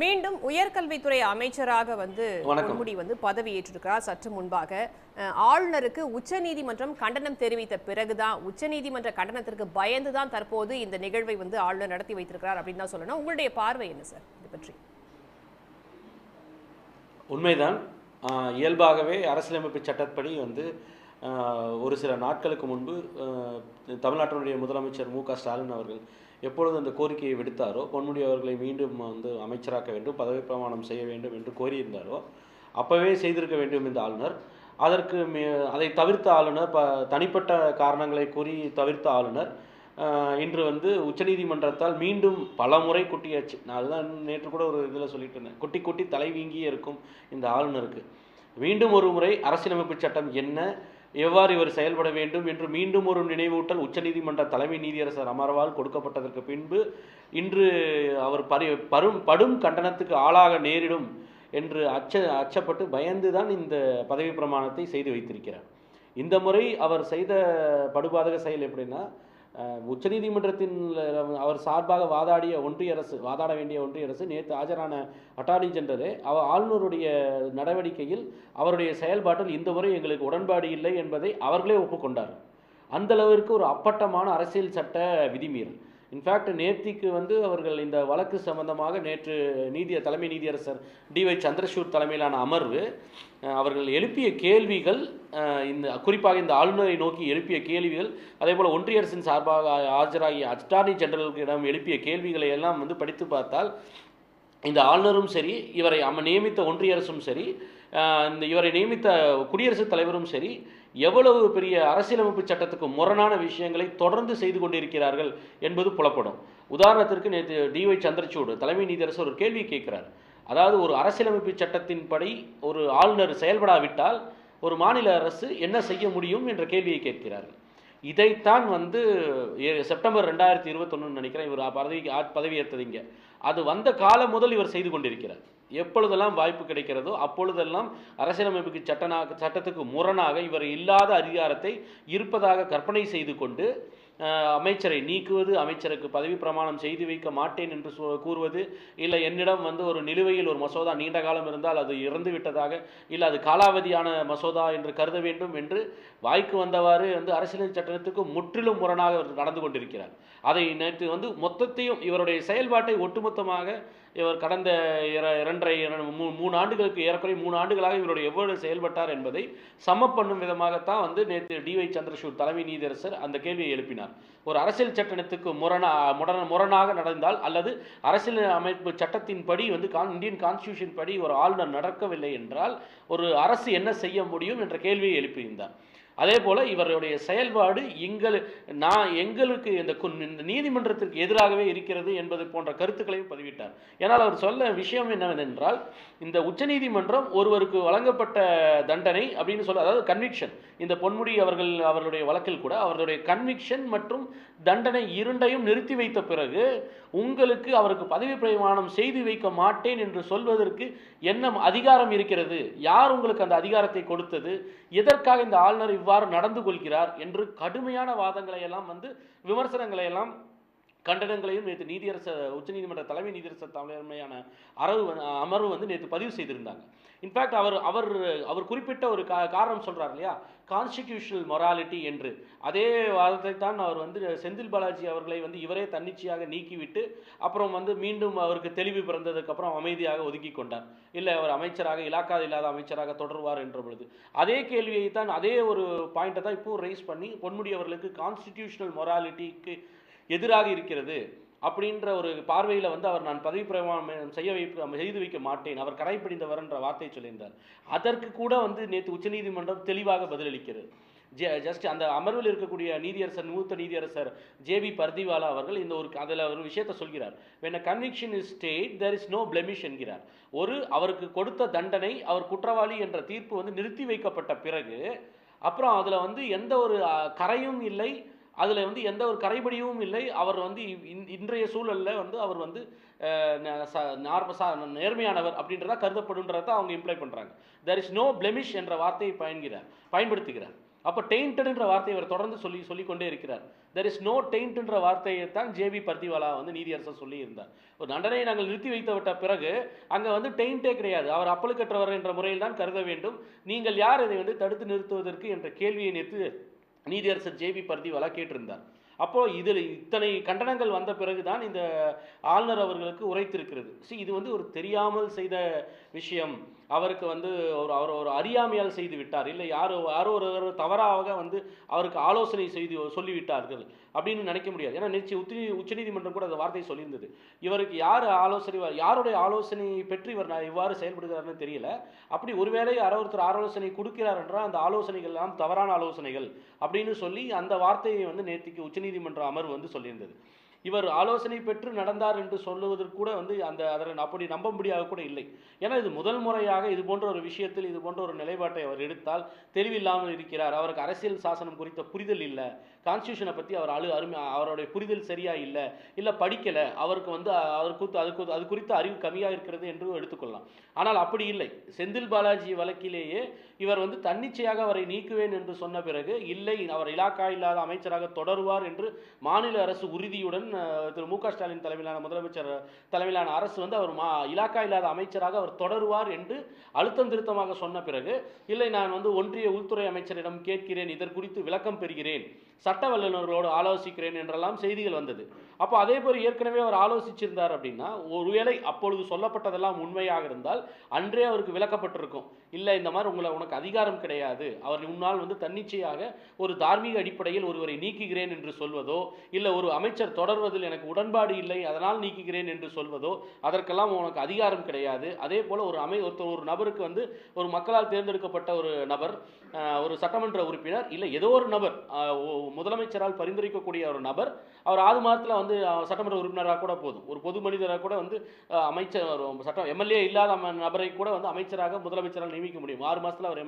மீண்டும் உயர்கல்வித்துறை அமைச்சராக வந்து. பொன்முடி வந்து பதவி ஏற்றிருக்கிறார் சற்று முன்பாக ஆளுநருக்கு உச்சநீதிமன்றம் கண்டனம் தெரிவித்த பிறகுதான் உச்சநீதிமன்ற கண்டனத்திற்கு பயந்து தான் தற்போது இந்த நிகழ்வை வந்து ஆளுநர் நடத்தி வைத்திருக்கிறார் அப்படின்னு தான் சொல்லணும். உங்களுடைய பார்வை என்ன சார்? இது பற்றி. உண்மைதான். இயல்பாகவே அரசியலமைப்பு சட்டப்படி வந்து ஒரு சில நாட்களுக்கு முன்பு தமிழ்நாட்டினுடைய முதலமைச்சர் மு க ஸ்டாலின் அவர்கள் எப்பொழுது அந்த கோரிக்கையை விடுத்தாரோ பொன்முடி அவர்களை மீண்டும் வந்து அமைச்சராக்க வேண்டும் பதவி பிரமாணம் செய்ய வேண்டும் என்று கோரியிருந்தாரோ அப்போவே செய்திருக்க வேண்டும் இந்த ஆளுநர். அதற்கு அதை தவிர்த்த ஆளுநர் ப தனிப்பட்ட காரணங்களை கூறி தவிர்த்த ஆளுநர் இன்று வந்து உச்சநீதிமன்றத்தால் மீண்டும் பல முறை குட்டியாச்சு. நான் அதுதான் நேற்று கூட ஒரு இதில் சொல்லிட்டு இருந்தேன். குட்டி குட்டி தலை வீங்கியே இருக்கும் இந்த ஆளுநருக்கு. மீண்டும் ஒரு முறை அரசியலமைப்பு சட்டம் என்ன எவ்வாறு இவர் செயல்பட வேண்டும் என்று மீண்டும் ஒரு நினைவூட்டல் உச்சநீதிமன்ற தலைமை நீதியரசர் அமர்வால் கொடுக்கப்பட்டதற்கு பின்பு இன்று அவர் பரி பரும் படும் கண்டனத்துக்கு ஆளாக நேரிடும் என்று அச்ச அச்சப்பட்டு பயந்துதான் இந்த பதவி பிரமாணத்தை செய்து வைத்திருக்கிறார். இந்த முறை அவர் செய்த படுபாதக செயல் எப்படின்னா உச்சநீதிமன்றத்தின் அவர் சார்பாக வாதாடிய ஒன்றிய அரசு வாதாட வேண்டிய ஒன்றிய அரசு நேற்று ஆஜரான அட்டார்னி ஜெனரலே அவர் ஆளுநருடைய நடவடிக்கையில் அவருடைய செயல்பாட்டில் இந்த முறை எங்களுக்கு உடன்பாடு இல்லை என்பதை அவர்களே ஒப்புக்கொண்டார் அந்த அளவிற்கு ஒரு அப்பட்டமான அரசியல் சட்ட விதிமீறல். இன்ஃபேக்ட் நேத்திக்கு வந்து அவர்கள் இந்த வழக்கு சம்பந்தமாக நேற்று நீதிய தலைமை நீதியரசர் டிஒய் சந்திரசூட் தலைமையிலான அமர்வு அவர்கள் எழுப்பிய கேள்விகள் இந்த குறிப்பாக இந்த ஆளுநரை நோக்கி எழுப்பிய கேள்விகள் அதே போல் ஒன்றிய அரசின் சார்பாக ஆஜராகிய அட்டார்னி ஜெனரல்களிடம் எழுப்பிய கேள்விகளை எல்லாம் வந்து படித்து பார்த்தால் இந்த ஆளுநரும் சரி இவரை அம்ம நியமித்த ஒன்றிய அரசும் சரி இந்த இவரை நியமித்த குடியரசுத் தலைவரும் சரி எவ்வளவு பெரிய அரசியலமைப்பு சட்டத்துக்கு முரணான விஷயங்களை தொடர்ந்து செய்து கொண்டிருக்கிறார்கள் என்பது புலப்படும். உதாரணத்திற்கு நேற்று டிஒய் சந்திரசூடு தலைமை நீதியரசர் ஒரு கேள்வி கேட்கிறார். அதாவது ஒரு அரசியலமைப்பு சட்டத்தின்படி ஒரு ஆளுநர் செயல்படாவிட்டால் ஒரு மாநில அரசு என்ன செய்ய முடியும் என்ற கேள்வியை கேட்கிறார்கள். இதைத்தான் வந்து செப்டம்பர் ரெண்டாயிரத்தி இருபத்தொன்னு நினைக்கிறேன் இவர் பதவிக்கு ஆட்- பதவி அது வந்த காலம் முதல் இவர் செய்து கொண்டிருக்கிறார். எப்பொழுதெல்லாம் வாய்ப்பு கிடைக்கிறதோ அப்பொழுதெல்லாம் அரசியலமைப்புக்கு சட்டனா சட்டத்துக்கு முரணாக இவர் இல்லாத அதிகாரத்தை இருப்பதாக கற்பனை செய்து கொண்டு அமைச்சரை நீக்குவது அமைச்சருக்கு பதவி பிரமாணம் செய்து வைக்க மாட்டேன் என்று கூறுவது இல்லை என்னிடம் வந்து ஒரு நிலுவையில் ஒரு மசோதா நீண்ட காலம் இருந்தால் அது இறந்து விட்டதாக இல்லை அது காலாவதியான மசோதா என்று கருத வேண்டும் என்று வாய்க்கு வந்தவாறு வந்து அரசியல் சட்டத்துக்கு முற்றிலும் முரணாக நடந்து கொண்டிருக்கிறார். அதை நேற்று வந்து மொத்தத்தையும் இவருடைய செயல்பாட்டை ஒட்டுமொத்தமாக இவர் கடந்த இர- இரண்டரை மூ- மூணு ஆண்டுகளுக்கு ஏறக்குறைய மூணு ஆண்டுகளாக இவருடைய எவ்வளவு செயல்பட்டார் என்பதை சம பண்ணும் விதமாகத்தான் வந்து நேற்று டிஒய் சந்திரசூட் தலைமை நீதியரசர் அந்த கேள்வியை எழுப்பினார். ஒரு அரசியல் சட்டத்துக்கு முரணா முரண முரணாக நடந்தால் அல்லது அரசியல் அமைப்பு சட்டத்தின்படி வந்து கான் இந்தியன் கான்ஸ்டியூஷன் படி ஒரு ஆளுநர் நடக்கவில்லை என்றால் ஒரு அரசு என்ன செய்ய முடியும் என்ற கேள்வியை எழுப்பியிருந்தார். அதே போல் இவருடைய செயல்பாடு எங்கள் நான் எங்களுக்கு இந்த இந்த நீதிமன்றத்திற்கு எதிராகவே இருக்கிறது என்பது போன்ற கருத்துக்களையும் பதிவிட்டார். ஏன்னால் அவர் சொல்ல விஷயம் என்னவென்றால் இந்த உச்சநீதிமன்றம் ஒருவருக்கு வழங்கப்பட்ட தண்டனை அப்படின்னு சொல்ல அதாவது கன்விக்ஷன் இந்த பொன்முடி அவர்கள் அவர்களுடைய வழக்கில் கூட அவர்களுடைய கன்விக்ஷன் மற்றும் தண்டனை இரண்டையும் நிறுத்தி வைத்த பிறகு உங்களுக்கு அவருக்கு பதவி பிரமாணம் செய்து வைக்க மாட்டேன் என்று சொல்வதற்கு என்ன அதிகாரம் இருக்கிறது? யார் உங்களுக்கு அந்த அதிகாரத்தை கொடுத்தது? எதற்காக இந்த ஆளுநர் இவ்வாறு நடந்து கொள்கிறார் என்று கடுமையான வாதங்களை எல்லாம் வந்து விமர்சனங்களை எல்லாம் கண்டனங்களையும் நேற்று நீதியரசர் உச்சநீதிமன்ற தலைமை நீதியரசர் தலைமையான அரவு அமர்வு வந்து நேற்று பதிவு செய்திருந்தாங்க. இன்ஃபேக்ட் அவர் அவர் அவர் குறிப்பிட்ட ஒரு கா காரணம் சொல்கிறார் இல்லையா? கான்ஸ்டிடியூஷனல் மொராலிட்டி என்று. அதே வாதத்தை தான் அவர் வந்து செந்தில் பாலாஜி அவர்களை வந்து இவரே தன்னிச்சையாக நீக்கிவிட்டு அப்புறம் வந்து மீண்டும் அவருக்கு தெளிவு பிறந்ததுக்கப்புறம் அமைதியாக ஒதுக்கி கொண்டார். இல்லை அவர் அமைச்சராக இலாக்கா இல்லாத அமைச்சராக தொடர்வார் என்ற பொழுது. அதே கேள்வியை தான் அதே ஒரு பாயிண்ட்டை தான் இப்போ ரைஸ் பண்ணி பொன்முடி அவர்களுக்கு கான்ஸ்டிடியூஷனல் மொராலிட்டிக்கு எதிராக இருக்கிறது. அப்படின்ற ஒரு பார்வையில் வந்து அவர் நான் பதவி பிரமாணம் செய்ய வைக்க செய்து வைக்க மாட்டேன் அவர் கடைப்பிடிந்தவர் என்ற வார்த்தையை சொல்லியிருந்தார். அதற்கு கூட வந்து நேற்று உச்சநீதிமன்றம் தெளிவாக பதிலளிக்கிறது. ஜஸ்ட் அந்த அமர்வில் இருக்கக்கூடிய நீதியரசர் மூத்த நீதியரசர் ஜேபி பர்திவாலா அவர்கள் இந்த ஒரு அதில் ஒரு விஷயத்தை சொல்கிறார். When a conviction is stayed there is no blemish என்கிறார். ஒரு அவருக்கு கொடுத்த தண்டனை அவர் குற்றவாளி என்ற தீர்ப்பு வந்து நிறுத்தி வைக்கப்பட்ட பிறகு அப்புறம் அதில் வந்து எந்த ஒரு கரையும் இல்லை அதில் வந்து எந்த ஒரு கரைபடியும் இல்லை. அவர் வந்து இன்றைய சூழலில் வந்து அவர் வந்து அஹ், நேர்மையானவர் அப்படின்றதா கருதப்படுன்றதை அவங்க இம்ப்ளை பண்ணுறாங்க தெர் இஸ் நோ பிளெமிஷ் என்ற வார்த்தையை பயன்கிறார் பயன்படுத்துகிறார். அப்போ டெயின்டட்ன்ற வார்த்தையை அவர் தொடர்ந்து சொல்லி சொல்லிக்கொண்டே இருக்கிறார். தெர் இஸ் நோ டெயின்ட்ன்ற வார்த்தையை தான் ஜேபி பர்திவாலா வந்து நீதியரசர் சொல்லியிருந்தார். ஒரு தண்டனையை நாங்கள் நிறுத்தி வைத்து விட்ட பிறகு அங்கே வந்து டெயின்ட்டே கிடையாது. அவர் அப்பலுக்கற்றவர் என்ற முறையில் தான் கருத வேண்டும். நீங்கள் யார் இதை வந்து தடுத்து நிறுத்துவதற்கு என்ற கேள்வியை நிறுத்து நீதியரசர் ஜேபி பர்திவாலா கேட்டிருந்தார் அப்போது இதில் இத்தனை கண்டனங்கள் வந்த பிறகுதான் இந்த ஆளுநர் அவர்களுக்கு உரைத்திருக்கிறது. ஸோ இது வந்து ஒரு தெரியாமல் செய்த விஷயம். அவருக்கு வந்து ஒரு அவர் ஒரு அறியாமையால் செய்து விட்டார். இல்லை யாரோ யாரோ ஒரு தவறாக வந்து அவருக்கு ஆலோசனை செய்து சொல்லிவிட்டார்கள் அப்படின்னு நினைக்க முடியாது. ஏன்னா நிச்சய உச்ச உச்சநீதிமன்றம் கூட அந்த வார்த்தையை சொல்லியிருந்தது. இவருக்கு யார் ஆலோசனை யாருடைய ஆலோசனையை பெற்று இவர் நான் இவ்வாறு செயல்படுகிறார்னு தெரியல. அப்படி ஒருவேளை யாரோ ஒருத்தர் ஆலோசனை கொடுக்கிறார் என்றால் அந்த ஆலோசனைகள் எல்லாம் தவறான ஆலோசனைகள் அப்படின்னு சொல்லி அந்த வார்த்தையை வந்து நேற்றுக்கு உச்சநீதிமன்ற அமர்வு வந்து சொல்லியிருந்தது. இவர் ஆலோசனை பெற்று நடந்தார் என்று சொல்லுவதற்கு கூட வந்து அந்த அதன் அப்படி நம்பும்படியாக கூட இல்லை. ஏன்னா இது முதல் முறையாக இது போன்ற ஒரு விஷயத்தில் இது போன்ற ஒரு நிலைப்பாட்டை அவர் எடுத்தால் தெளிவில்லாமல் இருக்கிறார். அவருக்கு அரசியல் சாசனம் குறித்த புரிதல் இல்லை. கான்ஸ்டியூஷனை பற்றி அவர் அழு அருமை அவருடைய புரிதல் சரியா இல்லை. இல்லை படிக்கலை. அவருக்கு வந்து அவர் குறித்து அது அது குறித்த அறிவு கம்மியாக இருக்கிறது என்று எடுத்துக்கொள்ளலாம். ஆனால் அப்படி இல்லை. செந்தில் பாலாஜி வழக்கிலேயே இவர் வந்து தன்னிச்சையாக அவரை நீக்குவேன் என்று சொன்ன பிறகு இல்லை அவர் இலாக்கா இல்லாத அமைச்சராக தொடருவார் என்று மாநில அரசு உறுதியுடன் திரு மு க ஸ்டாலின் தலைமையிலான முதலமைச்சர் தலைமையிலான அரசு வந்து அவர் மா இலாக்கா இல்லாத அமைச்சராக அவர் தொடருவார் என்று அழுத்தம் திருத்தமாக சொன்ன பிறகு இல்லை நான் வந்து ஒன்றிய உள்துறை அமைச்சரிடம் கேட்கிறேன் இதற்குறித்து விளக்கம் பெறுகிறேன். சட்ட வல்லுநர்களோடு ஆலோசிக்கிறேன் என்றெல்லாம் செய்திகள் வந்தது. அப்போ அதே போல் ஏற்கனவே அவர் ஆலோசிச்சிருந்தார் அப்படின்னா ஒருவேளை அப்பொழுது சொல்லப்பட்டதெல்லாம் உண்மையாக இருந்தால் அன்றே அவருக்கு விளக்கப்பட்டிருக்கும். இல்லை இந்த மாதிரி உங்களை உனக்கு அதிகாரம் கிடையாது. அவர் முன்னால் வந்து தன்னிச்சையாக ஒரு தார்மீக அடிப்படையில் ஒருவரை நீக்குகிறேன் என்று சொல்வதோ இல்லை ஒரு அமைச்சர் தொடர்வதில் எனக்கு உடன்பாடு இல்லை அதனால் நீக்குகிறேன் என்று சொல்வதோ அதற்கெல்லாம் உனக்கு அதிகாரம் கிடையாது. அதே போல் ஒரு அமை ஒருத்தர் ஒரு நபருக்கு வந்து ஒரு மக்களால் தேர்ந்தெடுக்கப்பட்ட ஒரு நபர் ஒரு சட்டமன்ற உறுப்பினர் இல்லை ஏதோ ஒரு நபர் முதலமைச்சரால் பரிந்துரைக்கக்கூடிய ஒரு நபர் அவர் ஆறு மாதத்தில் வந்து சட்டமன்ற உறுப்பினராக கூட போதும். ஒரு பொது மனிதராக கூட வந்து அமைச்சர் சட்டம் எம்எல்ஏ இல்லாத நபரை கூட வந்து அமைச்சராக முதலமைச்சரால் நியமிக்க முடியும். ஆறு மாதத்தில் அவர்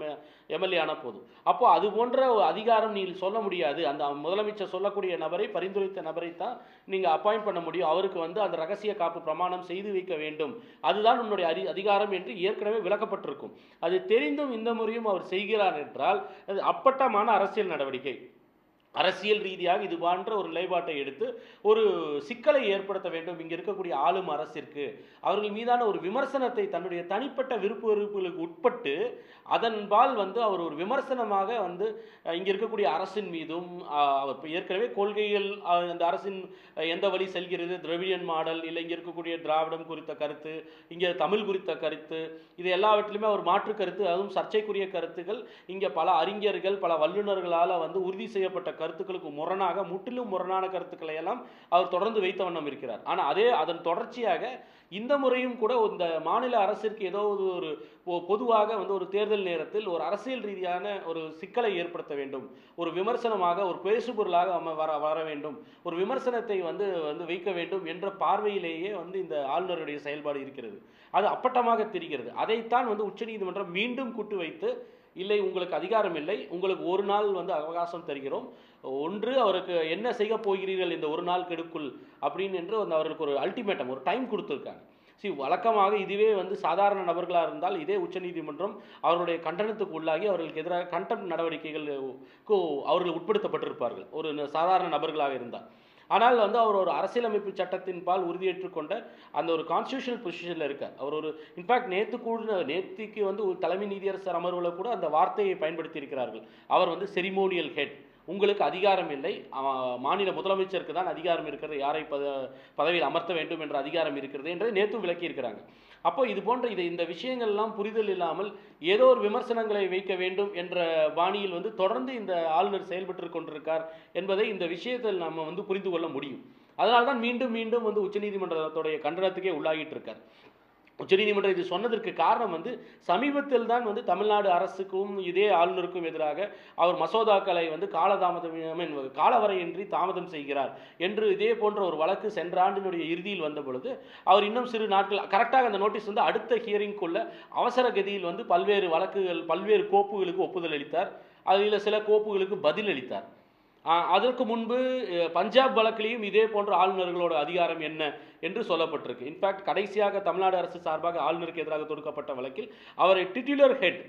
எம்எல்ஏ ஆனால் போதும். அப்போ அது போன்ற ஒரு அதிகாரம் நீ சொல்ல முடியாது. அந்த முதலமைச்சர் சொல்லக்கூடிய நபரை பரிந்துரைத்த நபரை தான் நீங்கள் அப்பாயிண்ட் பண்ண முடியும். அவருக்கு வந்து அந்த ரகசிய காப்பு பிரமாணம் செய்து வைக்க வேண்டும். அதுதான் உன்னுடைய அதி அதிகாரம் என்று ஏற்கனவே விளக்கப்பட்டிருக்கும். அது தெரிந்தும் இந்த முறையும் அவர் செய்கிறார் என்றால் அது அப்பட்டமான அரசியல் நடவடிக்கை. அரசியல் ரீதியாக இது போன்ற ஒரு நிலைப்பாட்டை எடுத்து ஒரு சிக்கலை ஏற்படுத்த வேண்டும். இங்கே இருக்கக்கூடிய ஆளும் அரசிற்கு. அவர்கள் மீதான ஒரு விமர்சனத்தை தன்னுடைய தனிப்பட்ட விருப்பு வெறுப்புகளுக்கு உட்பட்டு அதன்பால் வந்து அவர் ஒரு விமர்சனமாக வந்து இங்கே இருக்கக்கூடிய அரசின் மீதும் அவர் ஏற்கனவே கொள்கைகள் அந்த அரசின் எந்த வழி செல்கிறது? திரவிடியன் மாடல் இல்லை இங்கே இருக்கக்கூடிய திராவிடம் குறித்த கருத்து இங்கே தமிழ் குறித்த கருத்து இது எல்லாவற்றிலுமே அவர் மாற்று கருத்து அதுவும் சர்ச்சைக்குரிய கருத்துக்கள் இங்கே பல அறிஞர்கள் பல வல்லுநர்களால் வந்து உறுதி செய்யப்பட்ட கருத்துக்களுக்கு முரணாக முற்றிலும் முரணான கருத்துக்களை எல்லாம் அவர் தொடர்ந்து வைத்த வண்ணம் இருக்கிறார். ஆனால் அதே அதன் தொடர்ச்சியாக இந்த முறையும் கூட இந்த மாநில அரசிற்கு ஏதோ ஒரு பொதுவாக வந்து ஒரு தேர்தல் நேரத்தில் ஒரு அரசியல் ரீதியான ஒரு சிக்கலை ஏற்படுத்த வேண்டும். ஒரு விமர்சனமாக ஒரு பேசுபொருளாக வர வர வேண்டும். ஒரு விமர்சனத்தை வந்து வந்து வைக்க வேண்டும் என்ற பார்வையிலேயே வந்து இந்த ஆளுநருடைய செயல்பாடு இருக்கிறது. அது அப்பட்டமாக தெரிகிறது. அதைத்தான் வந்து உச்சநீதிமன்றம் மீண்டும் கூட்டு வைத்து இல்லை உங்களுக்கு அதிகாரம் இல்லை. உங்களுக்கு ஒரு நாள் வந்து அவகாசம் தருகிறோம். ஒன்று அவருக்கு என்ன செய்ய போகிறீர்கள் இந்த ஒரு நாள் கெடுக்குள் அப்படின்னு என்று வந்து அவர்களுக்கு ஒரு அல்டிமேட்டம் ஒரு டைம் கொடுத்துருக்காங்க. சி வழக்கமாக இதுவே வந்து சாதாரண நபர்களாக இருந்தால் இதே உச்சநீதிமன்றம் அவர்களுடைய கண்டனத்துக்கு உள்ளாகி அவர்களுக்கு எதிராக கண்டன நடவடிக்கைகளுக்கு அவர்கள் உட்படுத்தப்பட்டிருப்பார்கள். ஒரு சாதாரண நபர்களாக இருந்தால். ஆனால் வந்து அவர் ஒரு அரசியலமைப்பு சட்டத்தின் பால் உறுதியேற்றுக்கொண்ட அந்த ஒரு கான்ஸ்டியூஷனல் பொசிஷனில் இருக்கார். அவர் ஒரு இன்ஃபேக்ட் நேற்று கூட நேத்திக்கு வந்து ஒரு தலைமை நீதியரசர் அமர்வில் கூட அந்த வார்த்தையை பயன்படுத்தி இருக்கிறார்கள் அவர் வந்து செரிமோனியல் ஹெட் உங்களுக்கு அதிகாரம் இல்லை. மாநில முதலமைச்சருக்கு தான் அதிகாரம் இருக்கிறது. யாரை பத பதவியில் அமர்த்த வேண்டும் என்ற அதிகாரம் இருக்கிறது என்று நேற்று விளக்கியிருக்கிறாங்க. அப்போ இது போன்ற இதை இந்த விஷயங்கள்லாம் புரிதல் இல்லாமல் ஏதோ ஒரு விமர்சனங்களை வைக்க வேண்டும் என்ற பாணியில் வந்து தொடர்ந்து இந்த ஆளுநர் செயல்பட்டு கொண்டிருக்கார் என்பதை இந்த விஷயத்தில் நம்ம வந்து புரிந்து கொள்ள முடியும். அதனால்தான் மீண்டும் மீண்டும் வந்து உச்சநீதிமன்றத்துடைய கண்டனத்துக்கே உள்ளாகிட்டு இருக்கார். உச்சநீதிமன்றம் இது சொன்னதற்கு காரணம் வந்து சமீபத்தில் தான் வந்து தமிழ்நாடு அரசுக்கும் இதே ஆளுநருக்கும் எதிராக அவர் மசோதாக்களை வந்து காலதாமதம் காலவரையின்றி தாமதம் செய்கிறார் என்று இதே போன்ற ஒரு வழக்கு சென்ற ஆண்டினுடைய இறுதியில் வந்த பொழுது அவர் இன்னும் சிறு நாட்கள் கரெக்டாக அந்த நோட்டீஸ் வந்து அடுத்த ஹியரிங்குள்ள அவசர கதியில் வந்து பல்வேறு வழக்குகள் பல்வேறு கோப்புகளுக்கு ஒப்புதல் அளித்தார். அதில் சில கோப்புகளுக்கு பதில் அளித்தார். அதற்கு முன்பு பஞ்சாப் வழக்கிலையும் இதே போன்ற ஆளுநர்களோட அதிகாரம் என்ன என்று சொல்லப்பட்டிருக்கு. இன்ஃபேக்ட் கடைசியாக தமிழ்நாடு அரசு சார்பாக ஆளுநருக்கு எதிராக தொடுக்கப்பட்ட வழக்கில் அவரை டிட்டிலர் ஹெட்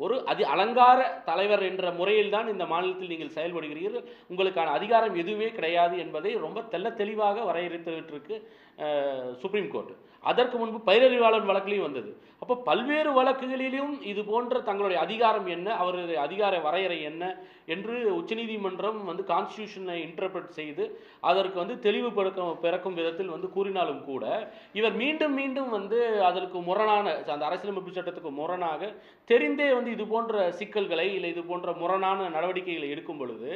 ஒரு அதி அலங்கார தலைவர் என்ற முறையில் தான் இந்த மாநிலத்தில் நீங்கள் செயல்படுகிறீர்கள். உங்களுக்கான அதிகாரம் எதுவுமே கிடையாது என்பதை ரொம்ப தெள்ள தெளிவாக வரையறுத்துருக்கு சுப்ரீம் கோர்ட் அதற்கு முன்பு பயிரறிவாளன் வழக்குலையும் வந்தது. அப்போ பல்வேறு வழக்குகளிலும் இது போன்ற தங்களுடைய அதிகாரம் என்ன அவருடைய அதிகார வரையறை என்ன என்று உச்சநீதிமன்றம் வந்து கான்ஸ்டியூஷனை இன்டர்பிரட் செய்து அதற்கு வந்து தெளிவு பிறக்கும் பிறக்கும் விதத்தில் வந்து கூறினாலும் கூட இவர் மீண்டும் மீண்டும் வந்து அதற்கு முரணான அந்த அரசியலமைப்பு சட்டத்துக்கு முரணாக தெரிந்தே வந்து இது போன்ற சிக்கல்களை இல்லை இது போன்ற முரணான நடவடிக்கைகளை எடுக்கும் பொழுது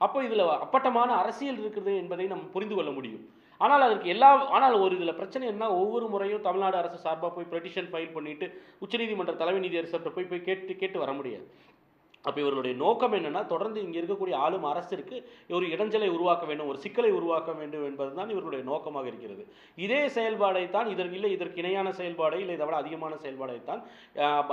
அப்போ இதில் அப்பட்டமான அரசியல் இருக்குது என்பதை நம்ம புரிந்து கொள்ள முடியும். ஆனால் அதற்கு எல்லா ஆனால் ஒரு இதில் பிரச்சனை என்ன ஒவ்வொரு முறையும் தமிழ்நாடு அரசு சார்பாக போய் பெட்டிஷன் ஃபைல் பண்ணிட்டு உச்சநீதிமன்ற தலைமை நீதியரசர்கிட்ட போய் போய் கேட்டு கேட்டு வர முடியாது. அப்போ இவர்களுடைய நோக்கம் என்னென்னா தொடர்ந்து இங்கே இருக்கக்கூடிய ஆளும் அரசிற்கு ஒரு இடைஞ்சலை உருவாக்க வேண்டும் ஒரு சிக்கலை உருவாக்க வேண்டும் என்பதுதான் இவர்களுடைய நோக்கமாக இருக்கிறது. இதே செயல்பாடை தான் இதற்கு இல்லை இதற்கு இணையான செயல்பாடை இல்லை இதை விட அதிகமான செயல்பாடை தான்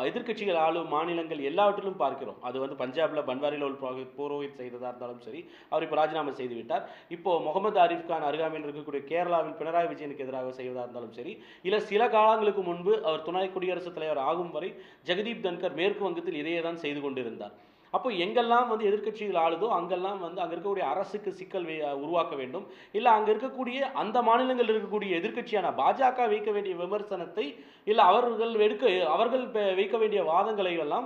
எதிர்க்கட்சிகள் ஆளும் மாநிலங்கள் எல்லாவற்றிலும் பார்க்கிறோம். அது வந்து பஞ்சாபில் பன்வாரிலால் புரோஹித் புரோஹித் செய்ததாக இருந்தாலும் சரி அவர் இப்போ ராஜினாமா செய்து விட்டார் இப்போ முகமது ஆரிஃப் கான் அருகாமையில் இருக்கக்கூடிய கேரளாவில் பினராயி விஜயனுக்கு எதிராக செய்வதாக இருந்தாலும் சரி இல்லை சில காலங்களுக்கு முன்பு அவர் துணை குடியரசுத் தலைவர் ஆகும் வரை ஜெகதீப் தன்கர் மேற்கு வங்கத்தில் இதையே தான் செய்து கொண்டிருந்தார். அப்போ எங்கெல்லாம் வந்து எதிர்க்கட்சிகள் ஆளுதோ அங்கெல்லாம் வந்து அங்கே இருக்கக்கூடிய அரசுக்கு சிக்கல் உருவாக்க வேண்டும். இல்லை அங்கே இருக்கக்கூடிய அந்த மாநிலங்களில் இருக்கக்கூடிய எதிர்க்கட்சியான பாஜக வைக்க வேண்டிய விமர்சனத்தை இல்லை அவர்கள் எடுக்க அவர்கள் வைக்க வேண்டிய வாதங்களை எல்லாம்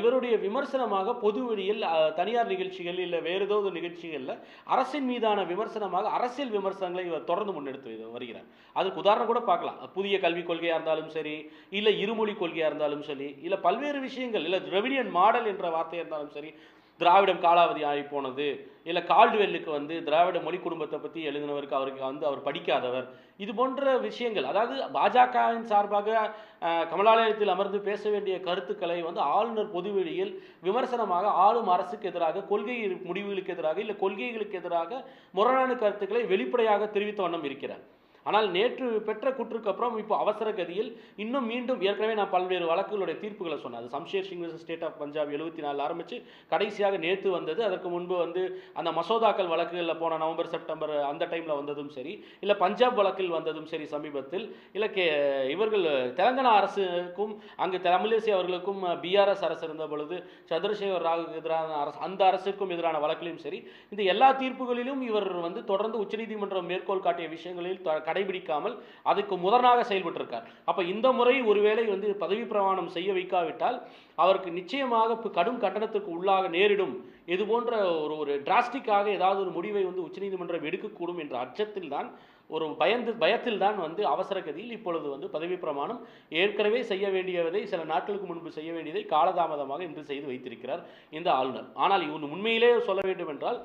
இவருடைய விமர்சனமாக பொது வெளியில் தனியார் நிகழ்ச்சிகள் இல்லை வேறு ஏதோ ஒரு நிகழ்ச்சிகளில் அரசின் மீதான விமர்சனமாக அரசியல் விமர்சனங்களை இவர் தொடர்ந்து முன்னெடுத்து வருகிறார். அதுக்கு உதாரணம் கூட பார்க்கலாம். புதிய கல்விக் கொள்கையாக இருந்தாலும் சரி இல்லை இருமொழி கொள்கையாக இருந்தாலும் சரி இல்லை பல்வேறு விஷயங்கள் இல்லை திரவிடியன் மாடல் என்ற வார்த்தையாக இருந்தாலும் சரி திராவிடம் காலாவதி ஆகி போனது. இல்லை கால்டுவெல்லுக்கு வந்து திராவிட மொழி குடும்பத்தை பற்றி எழுதினவருக்கு அவருக்கு வந்து அவர் படிக்காதவர். இது போன்ற விஷயங்கள் அதாவது பாஜகவின் சார்பாக கமலாலயத்தில் அமர்ந்து பேச வேண்டிய கருத்துக்களை வந்து ஆளுநர் பொதுவெளியில் விமர்சனமாக ஆளும் அரசுக்கு எதிராக கொள்கை முடிவுகளுக்கு எதிராக இல்லை கொள்கைகளுக்கு எதிராக முரணான கருத்துக்களை வெளிப்படையாக தெரிவித்த வண்ணம் இருக்கிறார். ஆனால் நேற்று பெற்ற கூற்றுக்கு அப்புறம் இப்போ அவசர கதியில் இன்னும் மீண்டும் ஏற்கனவே நான் பல்வேறு வழக்குகளுடைய தீர்ப்புகளை சொன்னேன். அது சம்ஷேர் சிங் ஸ்டேட் ஆஃப் பஞ்சாப் எழுபத்தி நாலு ஆரம்பித்து கடைசியாக நேற்று வந்தது. அதற்கு முன்பு வந்து அந்த மசோதாக்கள் வழக்குகளில் போன நவம்பர் செப்டம்பர் அந்த டைமில் வந்ததும் சரி இல்லை பஞ்சாப் வழக்கில் வந்ததும் சரி சமீபத்தில் இல்லை கே இவர்கள் தெலங்கானா அரசுக்கும் அங்கு தமிழிசை அவர்களுக்கும் பிஆர்எஸ் அரசு இருந்த பொழுது சந்திரசேகர் ராவுக்கு எதிரான அரசு அந்த அரசுக்கும் எதிரான வழக்கிலும் சரி இந்த எல்லா தீர்ப்புகளிலும் இவர் வந்து தொடர்ந்து உச்சநீதிமன்றம் மேற்கோள் காட்டிய விஷயங்களில் த- கடைபிடிக்காமல் அதுக்கு முதனாக செயல்பட்டிருக்கார். அப்போ இந்த முறை ஒருவேளை வந்து பதவி பிரமாணம் செய்ய வைக்காவிட்டால் அவருக்கு நிச்சயமாக கடும் கண்டனத்துக்கு உள்ளாக நேரிடும். இது போன்ற ஒரு ஒரு டிராஸ்டிக்காக ஏதாவது ஒரு முடிவை வந்து உச்சநீதிமன்றம் எடுக்கக்கூடும் என்ற அச்சத்தில் தான் ஒரு பயந்து பயத்தில் தான் வந்து அவசர கதியில் இப்பொழுது வந்து பதவி பிரமாணம் ஏற்கனவே செய்ய வேண்டியதை சில நாட்களுக்கு முன்பு செய்ய வேண்டியதை காலதாமதமாக இன்று செய்து வைத்திருக்கிறார் இந்த ஆளுநர். ஆனால் இவன் உண்மையிலே சொல்ல வேண்டும் என்றால்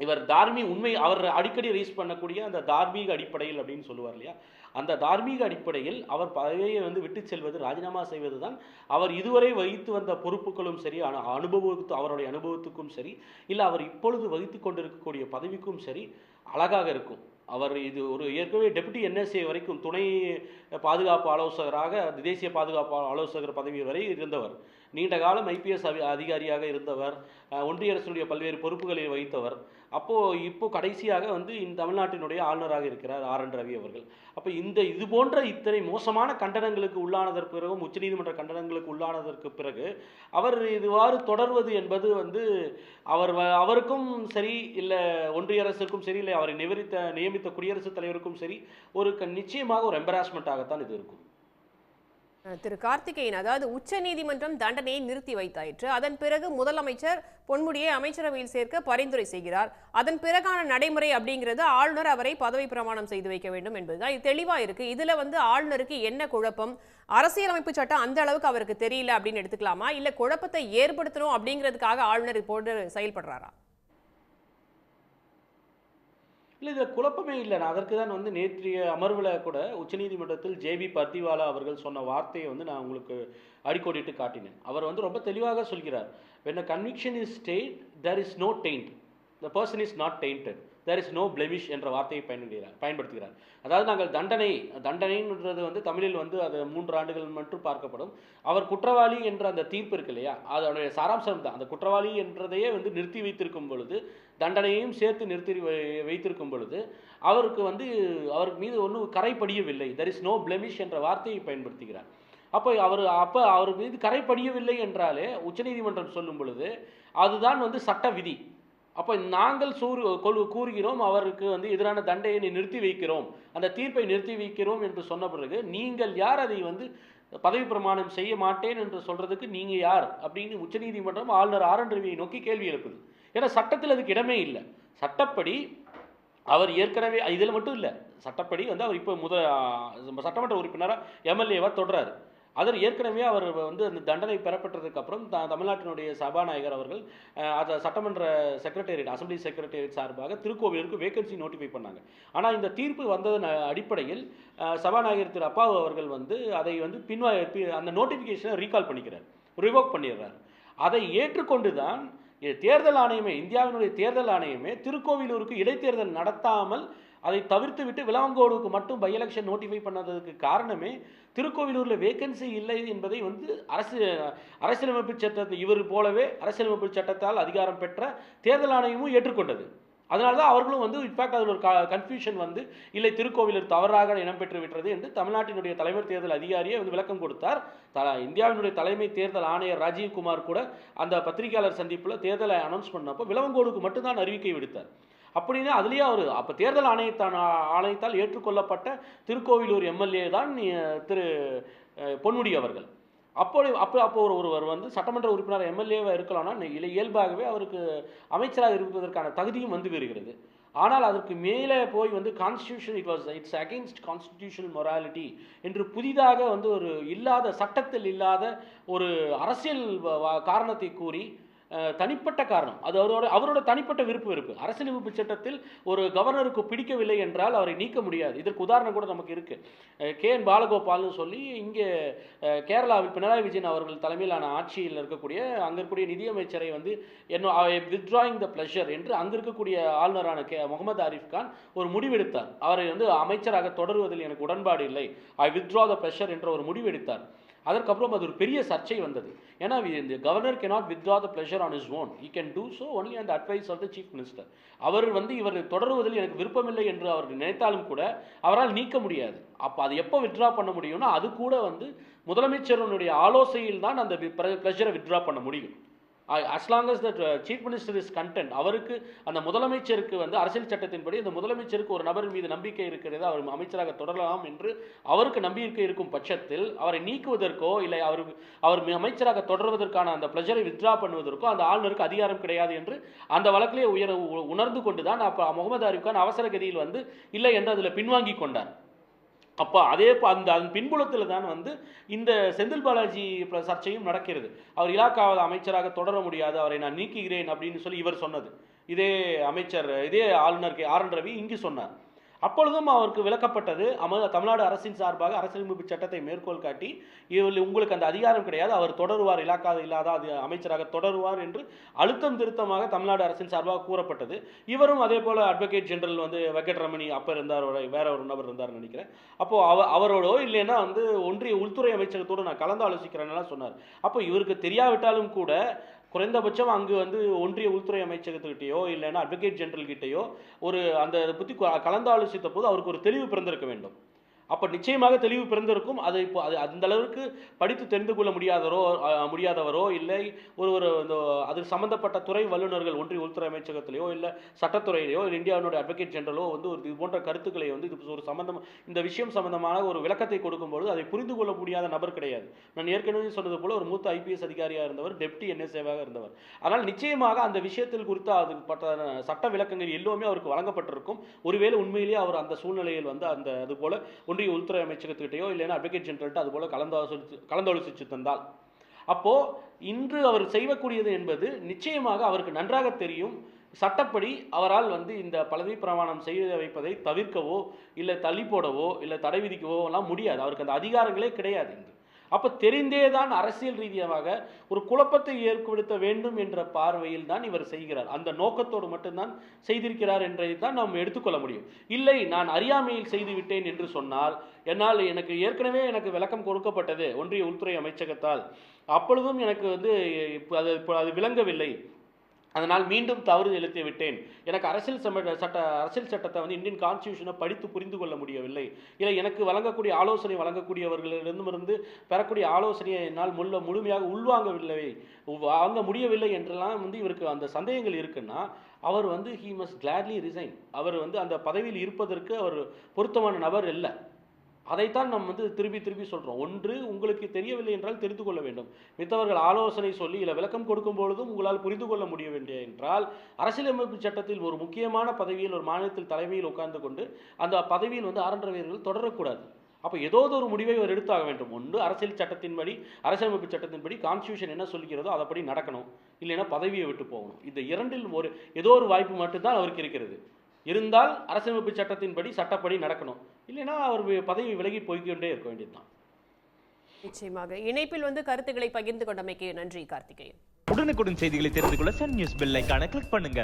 இவர் தார்மீ உண்மை அவர் அடிக்கடி ரீஸ் பண்ணக்கூடிய அந்த தார்மீக அடிப்படையில் அப்படின்னு சொல்லுவார் இல்லையா? அந்த தார்மீக அடிப்படையில் அவர் பதவியை வந்து விட்டு செல்வது ராஜினாமா செய்வது தான் அவர் இதுவரை வகித்து வந்த பொறுப்புகளும் சரி அனு- அனுபவத்து அவருடைய அனுபவத்துக்கும் சரி இல்லை அவர் இப்பொழுது வகித்து கொண்டிருக்கக்கூடிய பதவிக்கும் சரி அழகாக இருக்கும். அவர் இது ஒரு ஏற்கனவே டெபுட்டி என்எஸ்ஏ வரைக்கும் துணை பாதுகாப்பு ஆலோசகராக தேசிய பாதுகாப்பு ஆலோசகர் பதவி வரை இருந்தவர். நீண்ட காலம் ஐபிஎஸ் அதிகாரியாக இருந்தவர். ஒன்றிய அரசுடைய பல்வேறு பொறுப்புகளை வகித்தவர். அப்போது இப்போது கடைசியாக வந்து இந்த தமிழ்நாட்டினுடைய ஆளுநராக இருக்கிறார் ஆர் என் ரவி அவர்கள். அப்போ இந்த இது போன்ற இத்தனை மோசமான கண்டனங்களுக்கு உள்ளானதற்கு பிறகும் உச்சநீதிமன்ற கண்டனங்களுக்கு உள்ளானதற்கு பிறகு அவர் இதுவாறு தொடர்வது என்பது வந்து அவர் வ- அவருக்கும் சரி இல்லை ஒன்றிய அரசுக்கும் சரி இல்லை அவரை நிவரித்த நியமித்த குடியரசுத் தலைவருக்கும் சரி ஒரு நிச்சயமாக ஒரு எம்பராஸ்மெண்ட்டாகத்தான் இது இருக்கும். திரு கார்த்திகேயன் அதாவது உச்ச நீதிமன்றம் தண்டனையை நிறுத்தி வைத்தாயிற்று. அதன் பிறகு முதலமைச்சர் பொன்முடியை அமைச்சரவையில் சேர்க்க பரிந்துரை செய்கிறார். அதன் பிறகான நடைமுறை அப்படிங்கிறது ஆளுநர் அவரை பதவி பிரமாணம் செய்து வைக்க வேண்டும் என்பதுதான். இது தெளிவாக இருக்கு. இதுல வந்து ஆளுநருக்கு என்ன குழப்பம்? அரசியலமைப்பு சட்டம் அந்த அளவுக்கு அவருக்கு தெரியல அப்படின்னு எடுத்துக்கலாமா? இல்ல குழப்பத்தை ஏற்படுத்தணும் அப்படிங்கிறதுக்காக ஆளுநர் இப்போது செயல்படுறாரா? இல்லை இதில் குழப்பமே இல்லை. நான் அதற்கு தான் வந்து நேற்றைய அமர்வில் கூட உச்சநீதிமன்றத்தில் ஜேபி பர்திவாலா அவர்கள் சொன்ன வார்த்தையை வந்து நான் உங்களுக்கு அடிக்கோடிட்டு காட்டினேன். அவர் வந்து ரொம்ப தெளிவாக சொல்கிறார். When a conviction is stayed there is no taint. The person is not tainted. There is no blemish என்ற வார்த்தையை பயன்படுகிறார் பயன்படுத்துகிறார். அதாவது நாங்கள் தண்டனை தண்டனைன்றது வந்து தமிழில் வந்து அது மூன்று ஆண்டுகள் மட்டும் பார்க்கப்படும். அவர் குற்றவாளி என்ற அந்த தீர்ப்பு இருக்கு இல்லையா? அதனுடைய சாராம்சம் தான் அந்த குற்றவாளி என்றதையே வந்து நிறுத்தி வைத்திருக்கும் பொழுது தண்டனையையும் சேர்த்து நிறுத்தி வை- வைத்திருக்கும் பொழுது அவருக்கு வந்து அவருக்கு மீது ஒன்றும் கரை படியவில்லை தெர் இஸ் நோ பிளெமிஷ் என்ற வார்த்தையை பயன்படுத்துகிறார். அப்போ அவர் அப்போ அவர் மீது கரை படியவில்லை என்றாலே உச்சநீதிமன்றம் சொல்லும் பொழுது அதுதான் வந்து சட்ட விதி. அப்போ நாங்கள் சூறு கொல் கூறுகிறோம் அவருக்கு வந்து எதிரான தண்டையை நிறுத்தி வைக்கிறோம். அந்த தீர்ப்பை நிறுத்தி வைக்கிறோம் என்று சொன்ன பிறகு நீங்கள் யார் அதை வந்து பதவி பிரமாணம் செய்ய மாட்டேன் என்று சொல்கிறதுக்கு நீங்கள் யார்? அப்படின்னு உச்சநீதிமன்றம் ஆளுநர் ஆர் என் ரவியை நோக்கி கேள்வி எழுப்புது. ஏன்னா சட்டத்தில் அதுக்கு இடமே இல்லை. சட்டப்படி அவர் ஏற்கனவே இதில் மட்டும் இல்லை. சட்டப்படி வந்து அவர் இப்போ முத சட்டமன்ற உறுப்பினராக எம்எல்ஏவாக தொடர்றாரு அதில் ஏற்கனவே அவர் வந்து அந்த தண்டனை பெறப்பட்டதுக்கப்புறம் த தமிழ்நாட்டினுடைய சபாநாயகர் அவர்கள் அதை சட்டமன்ற செக்ரட்டேரியட் அசம்பிளி செக்ரட்டேரியட் சார்பாக திருக்கோவிலுக்கு வேகன்சி நோட்டிஃபை பண்ணாங்க. ஆனால் இந்த தீர்ப்பு வந்ததன் அடிப்படையில் சபாநாயகர் திரு அப்பாவு அவர்கள் வந்து அதை வந்து பின்வா அந்த நோட்டிஃபிகேஷனை ரீகால் பண்ணிக்கிறார். ரிவோக் பண்ணிடுறார். அதை ஏற்றுக்கொண்டு தான் இது தேர்தல் ஆணையமே இந்தியாவினுடைய தேர்தல் ஆணையமே திருக்கோவிலூருக்கு இடைத்தேர்தல் நடத்தாமல் அதை தவிர்த்து விட்டு விளவங்கோடுக்கு மட்டும் பை எலெக்ஷன் நோட்டிஃபை பண்ணதுக்கு காரணமே திருக்கோவிலூரில் வேகன்சி இல்லை என்பதை வந்து அரசு அரசியலமைப்பு சட்டத்தை இவர் போலவே அரசியலமைப்பு சட்டத்தால் அதிகாரம் பெற்ற தேர்தல் ஆணையமும் ஏற்றுக்கொண்டது. அதனால தான் அவர்களும் வந்து இன்ஃபேக்ட் அதில் ஒரு கன்ஃபியூஷன் வந்து இல்லை திருக்கோவிலூர் தவறாக இனம் பெற்று விட்டது என்று தமிழ்நாட்டினுடைய தலைவர் தேர்தல் அதிகாரியே வந்து விளக்கம் கொடுத்தார். த இந்தியாவினுடைய தலைமை தேர்தல் ஆணையர் ராஜீவ்குமார் கூட அந்த பத்திரிகையாளர் சந்திப்பில் தேர்தலை அனௌன்ஸ் பண்ணப்போ விளவங்கோடுக்கு மட்டும்தான் அறிவிக்கை விடுத்தார். அப்படின்னா அதுலேயே அவர் அப்போ தேர்தல் ஆணையத்தான் ஆணையத்தால் ஏற்றுக்கொள்ளப்பட்ட திருக்கோவிலூர் எம்எல்ஏ தான் திரு பொன்முடி அவர்கள். அப்போ அப்போ அப்போ ஒரு ஒருவர் வந்து சட்டமன்ற உறுப்பினர் எம்எல்ஏவாக இருக்கலாம்னா இல்லை இயல்பாகவே அவருக்கு அமைச்சராக இருப்பதற்கான தகுதியும் வந்து வருகிறது ஆனால் அதற்கு மேலே போய் வந்து constitution it was it's against constitution morality என்று புதிதாக வந்து ஒரு இல்லாத சட்டத்தில் இல்லாத ஒரு அரசியல் காரணத்தை கூறி தனிப்பட்ட காரணம். அது அவரோட அவரோட தனிப்பட்ட விருப்பு வெறுப்பு. அரசியலமைப்பு சட்டத்தில் ஒரு கவர்னருக்கு பிடிக்கவில்லை என்றால் அவரை நீக்க முடியாது. இதற்கு உதாரணம் கூட நமக்கு இருக்குது கே என் பாலகோபால்னு சொல்லி இங்கே கேரளாவில் பினராயி விஜயன் அவர்கள் தலைமையிலான ஆட்சியில் இருக்கக்கூடிய அங்கே இருக்கக்கூடிய நிதியமைச்சரை வந்து என்ன வித்ட்ராயிங் த ப்ளஷர் என்று அங்கே இருக்கக்கூடிய ஆளுநரான கே முகமது ஆரிஃப் கான் ஒரு முடிவெடுத்தார். அவரை வந்து அமைச்சராக தொடருவதில் எனக்கு உடன்பாடு இல்லை. ஐ வித்ட்ரா த ப்ளஷர் என்ற ஒரு முடிவெடுத்தார். அதற்கப்புறம் அது ஒரு பெரிய சர்ச்சை வந்தது. ஏன்னா இந்த governor cannot withdraw the pleasure on his own he can do so only on advice of the chief minister அவர் வந்து இவர் தொடருவதில் எனக்கு விருப்பமில்லை என்று அவர் நினைத்தாலும் கூட அவரால் நீக்க முடியாது. அப்போ அது எப்போ வித்ட்ரா பண்ண முடியும்னா அது கூட வந்து முதலமைச்சருடைய ஆலோசனையில் தான் அந்த ப்ளஷரை வித்ரா பண்ண முடியும். As long long the the chief minister is is அவருக்கு அந்த முதலமைச்சருக்கு வந்து அரசியல் சட்டத்தின்படி அந்த முதலமைச்சருக்கு ஒரு நபர் மீது நம்பிக்கை இருக்கிறது அவர் அமைச்சராக தொடரலாம் என்று அவருக்கு நம்பிக்கை இருக்கும் பட்சத்தில் அவரை நீக்குவதற்கோ இல்லை அவர் அவர் அமைச்சராக தொடர்வதற்கான அந்த ப்ளஷரை வித்ட்ரா பண்ணுவதற்கோ அந்த ஆளுநருக்கு அதிகாரம் கிடையாது என்று அந்த வழக்கிலே உயர் உ- உணர்ந்து கொண்டு தான் அப்போ முகமது ஆரிஃப் கான் அவசர கதியில் வந்து இல்லை என்று அதில் பின்வாங்கி கொண்டார். அப்போ அதே அந்த அதன் பின்புலத்தில் தான் வந்து இந்த செந்தில் பாலாஜி ப- சர்ச்சையும் நடக்கிறது. அவர் இலாக்காவது அமைச்சராக தொடர முடியாது அவரை நான் நீக்குகிறேன் அப்படின்னு சொல்லி இவர் சொன்னது. இதே அமைச்சர் இதே ஆளுநர் கே ஆர் என் ரவி இங்கு சொன்னார். அப்பொழுதும் அவருக்கு விளக்கப்பட்டது அம தமிழ்நாடு அரசின் சார்பாக அரசியலமைப்பு சட்டத்தை மேற்கோள் காட்டி இதில் உங்களுக்கு அந்த அதிகாரம் கிடையாது அவர் தொடருவார் இலாக்கா இல்லாத அது அமைச்சராக தொடருவார் என்று அழுத்தம் திருத்தமாக தமிழ்நாடு அரசின் சார்பாக கூறப்பட்டது. இவரும் அதே போல் அட்வொகேட் ஜெனரல் வந்து வெங்கட்ரமணி அப்போ இருந்தார் வேற ஒரு நபர் இருந்தார் நினைக்கிறேன். அப்போ அவ அவரோடோ இல்லைன்னா வந்து ஒன்றிய உள்துறை அமைச்சகத்தோடு நான் கலந்து ஆலோசிக்கிறேன்லாம் சொன்னார். அப்போ இவருக்கு தெரியாவிட்டாலும் கூட குறைந்தபட்சம் அங்கு வந்து ஒன்றிய உள்துறை அமைச்சகத்துக்கிட்டேயோ இல்லைன்னா அட்வொகேட் ஜெனரல் கிட்டேயோ ஒரு அந்த பற்றி கலந்தாலோசித்த போது அவருக்கு ஒரு தெளிவு பிறந்திருக்க வேண்டும். அப்போ நிச்சயமாக தெளிவு பிறந்திருக்கும். அதை இப்போ அது அந்த அளவுக்கு படித்து தெரிந்து கொள்ள முடியாதவரோ முடியாதவரோ இல்லை ஒரு ஒரு இந்த அது சம்பந்தப்பட்ட துறை வல்லுநர்கள் ஒன்றிய உள்துறை அமைச்சகத்திலேயோ இல்லை சட்டத்துறையிலையோ இல்லை இந்தியாவினுடைய அட்வொகேட் ஜெனரலோ வந்து ஒரு இது போன்ற கருத்துக்களை வந்து இது ஒரு சம்பந்தம் இந்த விஷயம் சம்பந்தமான ஒரு விளக்கத்தை கொடுக்கும்போது அதை புரிந்து கொள்ள முடியாத நபர் கிடையாது. நான் ஏற்கனவே சொன்னது போல ஒரு மூத்த ஐபிஎஸ் அதிகாரியாக இருந்தவர் டெப்டி என்எஸ்ஏவாக இருந்தவர். அதனால் நிச்சயமாக அந்த விஷயத்தில் குறித்த அது பட்ட சட்ட விளக்கங்கள் எல்லோருமே அவருக்கு வழங்கப்பட்டிருக்கும். ஒருவேளை உண்மையிலேயே அவர் அந்த சூழ்நிலையில் வந்து அந்த அது போல ஒன்றிய உள்துறை அமைச்சகத்துக்கிட்டையோ இல்லைன்னா அட்வொகேட் ஜெனரல்கிட்ட அது போல கலந்தாலோசித்து கலந்தாலோசித்து தந்தால். அப்போது இன்று அவர் செய்யக்கூடியது என்பது நிச்சயமாக அவருக்கு நன்றாக தெரியும். சட்டப்படி அவரால் வந்து இந்த பதவி பிரமாணம் செய்ய வைப்பதை தவிர்க்கவோ இல்லை தள்ளி போடவோ இல்லை தடை விதிக்கவோ எல்லாம் முடியாது. அவருக்கு அந்த அதிகாரங்களே கிடையாது இன்று அப்போ தெரிந்தே தான் அரசியல் ரீதியாக ஒரு குழப்பத்தை ஏற்படுத்த வேண்டும் என்ற பார்வையில் தான் இவர் செய்கிறார். அந்த நோக்கத்தோடு மட்டும்தான் செய்திருக்கிறார் என்றதை தான் நாம் எடுத்துக்கொள்ள முடியும். இல்லை நான் அறியாமையில் செய்துவிட்டேன் என்று சொன்னால் என்னால் எனக்கு ஏற்கனவே எனக்கு விளக்கம் கொடுக்கப்பட்டது ஒன்றிய உள்துறை அமைச்சகத்தால். அப்பொழுதும் எனக்கு வந்து இப்போ அது இப்போ அது விளங்கவில்லை. அதனால் மீண்டும் தவறு இழுத்து விட்டேன். எனக்கு அரசியல் சம சட்ட அரசியல் சட்டத்தை வந்து இந்தியன் கான்ஸ்டியூஷனை படித்து புரிந்து கொள்ள முடியவில்லை. இல்லை எனக்கு வழங்கக்கூடிய ஆலோசனை வழங்கக்கூடியவர்களிடமிருந்து பெறக்கூடிய ஆலோசனையை என்னால் முள்ள முழுமையாக உள்வாங்கவில்லை. வாங்க முடியவில்லை என்றெல்லாம் வந்து இவருக்கு அந்த சந்தேகங்கள் இருக்குன்னா அவர் வந்து ஹீ மஸ்ட் கிளாட்லி ரிசைன் அவர் வந்து அந்த பதவியில் இருப்பதற்கு அவர் பொருத்தமான நபர் இல்லை அதைத்தான் நம்ம வந்து திருப்பி திருப்பி சொல்கிறோம் ஒன்று உங்களுக்கு தெரியவில்லை என்றால் தெரிந்து கொள்ள வேண்டும். மித்தவர்கள் ஆலோசனை சொல்லி இல்லை விளக்கம் கொடுக்கும் பொழுதும் உங்களால் புரிந்து கொள்ள முடியவில்லை என்றால் அரசியலமைப்பு சட்டத்தில் ஒரு முக்கியமான பதவியில் ஒரு மாநிலத்தில் தலைமையில் உட்கார்ந்து கொண்டு அந்த பதவியில் வந்து ஆரன்ற வீரர்கள் தொடரக்கூடாது. அப்போ ஏதோ ஒரு முடிவை அவர் எடுத்தாக வேண்டும். ஒன்று அரசியல் சட்டத்தின்படி அரசியலமைப்பு சட்டத்தின்படி கான்ஸ்டியூஷன் என்ன சொல்கிறதோ அதைப்படி நடக்கணும். இல்லைன்னா பதவியை விட்டு போகணும். இந்த இரண்டில் ஒரு ஏதோ ஒரு வாய்ப்பு மட்டும்தான் அவருக்கு இருக்கிறது. இருந்தால் அரசியலமைப்பு சட்டத்தின்படி சட்டப்படி நடக்கணும். இல்லைன்னா அவர் பதவி விலகி போய்க்கொண்டே இருக்க வேண்டியதுதான். நிச்சயமாக. இணைப்பில் வந்து கருத்துக்களை பகிர்ந்து கொண்டமைக்கு நன்றி கார்த்திகேயன். உடனுக்குடன் செய்திகளை தெரிந்து கொள்ள சன் நியூஸ் பெல் ஐகானை கிளிக் பண்ணுங்க.